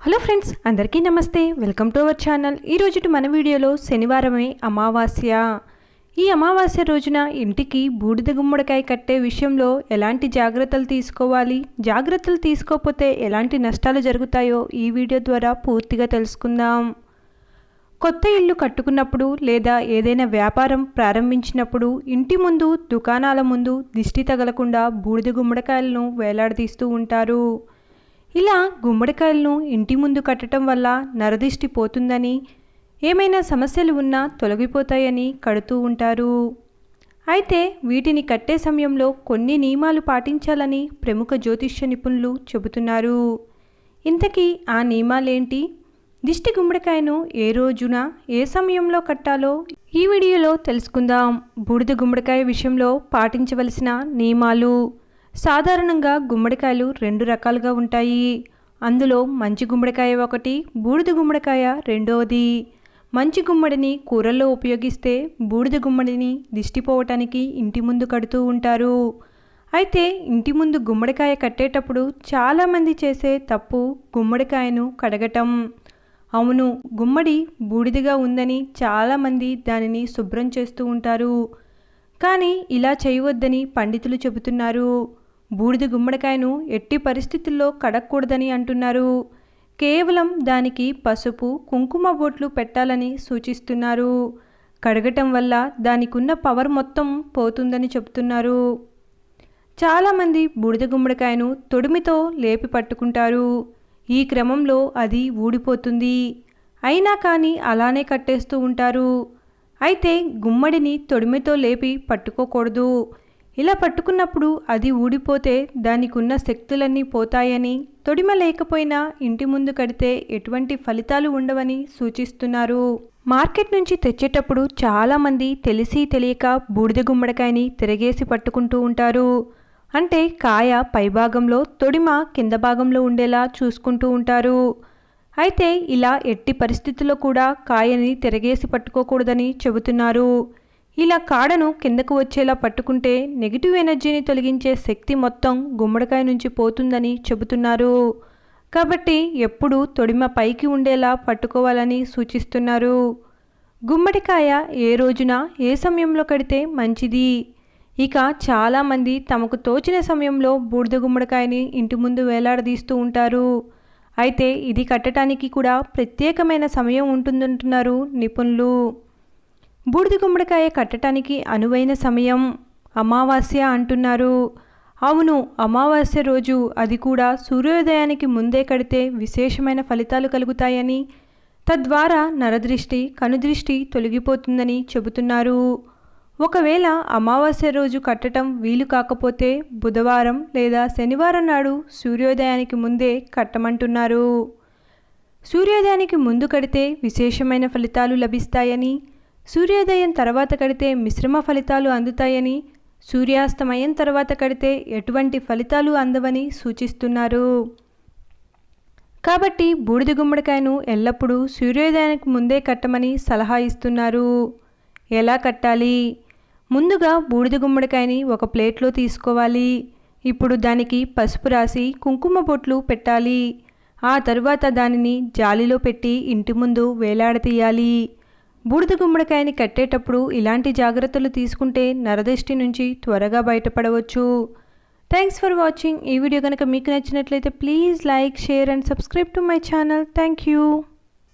Hello friends అందరికీ నమస్తే. Welcome to our channel. ఈరోజు మన వీడియోలో శనివారమే అమావాస్య. ఈ అమావాస్య రోజున ఇంటికి బూడిద గుమ్మడికాయ కట్టే విషయంలో ఎలాంటి జాగ్రత్తలు తీసుకోవాలి? జాగ్రత్తలు తీసుకోకపోతే ఎలాంటి నష్టాలు జరుగుతాయో ఈ వీడియో ద్వారా పూర్తిగా తెలుసుకుందాం. కొత్త ఇల్లు కట్టుకున్నప్పుడు లేదా ఏదైనా వ్యాపారం ప్రారంభించినప్పుడు ఇంటి ముందు దుకాణాల ముందు దిష్టి తగలకుండా బూడిద గుమ్మడికాయలను వేలాడదీస్తూ ఉంటారు. ఇలా గుమ్మడికాయలను ఇంటి ముందు కట్టడం వల్ల నరదిష్టి పోతుందని ఏమైనా సమస్యలు ఉన్నా తొలగిపోతాయని కడుతూ ఉంటారు. అయితే వీటిని కట్టే సమయంలో కొన్ని నియమాలు పాటించాలని ప్రముఖ జ్యోతిష్య నిపుణులు చెబుతున్నారు. ఇంతకీ ఆ నియమాలేంటి? దిష్టి గుమ్మడికాయను ఏ రోజున ఏ సమయంలో కట్టాలో ఈ వీడియోలో తెలుసుకుందాం. బూడిద గుమ్మడికాయ విషయంలో పాటించవలసిన నియమాలు. సాధారణంగా గుమ్మడికాయలు రెండు రకాలుగా ఉంటాయి. అందులో మంచి గుమ్మడికాయ ఒకటి బూడిద గుమ్మడికాయ రెండవది. మంచి గుమ్మడిని కూరల్లో ఉపయోగిస్తే బూడిద గుమ్మడిని దిష్టిపోవటానికి ఇంటి ముందు కడుతూ ఉంటారు. అయితే ఇంటి ముందు గుమ్మడికాయ కట్టేటప్పుడు చాలామంది చేసే తప్పు గుమ్మడికాయను కడగటం. అవును గుమ్మడి బూడిదగా ఉందని చాలామంది దానిని శుభ్రం చేస్తూ ఉంటారు. కానీ ఇలా చేయవద్దని పండితులు చెబుతున్నారు. బూడిద గుమ్మడికాయను ఎట్టి పరిస్థితుల్లో కడగకూడదని అంటున్నారు. కేవలం దానికి పసుపు కుంకుమ బొట్లు పెట్టాలని సూచిస్తున్నారు. కడగటం వల్ల దానికున్న పవర్ మొత్తం పోతుందని చెబుతున్నారు. చాలామంది బూడిద గుమ్మడికాయను తొడిమితో లేపి పట్టుకుంటారు. ఈ క్రమంలో అది ఊడిపోతుంది. అయినా కానీ అలానే కట్టేస్తూ ఉంటారు. అయితే గుమ్మడిని తొడిమితో లేపి పట్టుకోకూడదు. ఇలా పట్టుకున్నప్పుడు అది ఊడిపోతే దానికున్న శక్తులన్నీ పోతాయని తొడిమ లేకపోయినా ఇంటి ముందు కడితే ఎటువంటి ఫలితాలు ఉండవని సూచిస్తున్నారు. మార్కెట్ నుంచి తెచ్చేటప్పుడు చాలామంది తెలిసి తెలియక బూడిద గుమ్మడికాయని తిరగేసి పట్టుకుంటూ ఉంటారు. అంటే కాయ పైభాగంలో తొడిమ కింద భాగంలో ఉండేలా చూసుకుంటూ ఉంటారు. అయితే ఇలా ఎట్టి పరిస్థితుల్లో కూడా కాయని తిరగేసి పట్టుకోకూడదని చెబుతున్నారు. ఇలా కాడను కిందకు వచ్చేలా పట్టుకుంటే నెగిటివ్ ఎనర్జీని తొలగించే శక్తి మొత్తం గుమ్మడికాయ నుంచి పోతుందని చెబుతున్నారు. కాబట్టి ఎప్పుడూ తొడిమ పైకి ఉండేలా పట్టుకోవాలని సూచిస్తున్నారు. గుమ్మడికాయ ఏ రోజున ఏ సమయంలో కడితే మంచిది? ఇక చాలామంది తమకు తోచిన సమయంలో బూడిద గుమ్మడికాయని ఇంటి ముందు వేలాడదీస్తూ ఉంటారు. అయితే ఇది కట్టడానికి కూడా ప్రత్యేకమైన సమయం ఉంటుందంటున్నారు నిపుణులు. బూడిద గుమ్మడికాయ కట్టడానికి అనువైన సమయం అమావాస్య అంటున్నారు. అవును అమావాస్య రోజు అది కూడా సూర్యోదయానికి ముందే కడితే విశేషమైన ఫలితాలు కలుగుతాయని. తద్వారా నరదృష్టి కనుదృష్టి తొలగిపోతుందని చెబుతున్నారు. ఒకవేళ అమావాస్య రోజు కట్టడం వీలు కాకపోతే బుధవారం లేదా శనివారం నాడు సూర్యోదయానికి ముందే కట్టమంటున్నారు. సూర్యోదయానికి ముందు కడితే విశేషమైన ఫలితాలు లభిస్తాయని సూర్యోదయం తర్వాత కడితే మిశ్రమ ఫలితాలు అందుతాయని సూర్యాస్తమయం తర్వాత కడితే ఎటువంటి ఫలితాలు అందవని సూచిస్తున్నారు. కాబట్టి బూడిద గుమ్మడికాయను ఎల్లప్పుడూ సూర్యోదయానికి ముందే కట్టమని సలహా ఇస్తున్నారు. ఎలా కట్టాలి? ముందుగా బూడిద గుమ్మడికాయని ఒక ప్లేట్లో తీసుకోవాలి. ఇప్పుడు దానికి పసుపు రాసి కుంకుమ బొట్లు పెట్టాలి. ఆ తరువాత దానిని జాలిలో పెట్టి ఇంటి ముందు వేలాడతీయాలి. బూడిద గుమ్మడికాయని కట్టేటప్పుడు ఇలాంటి జాగ్రత్తలు తీసుకుంటే నరదృష్టి నుంచి త్వరగా బయటపడవచ్చు. థ్యాంక్స్ ఫర్ వాచింగ్ ఈ వీడియో కనుక మీకు నచ్చినట్లయితే please like share and subscribe to my channel thank you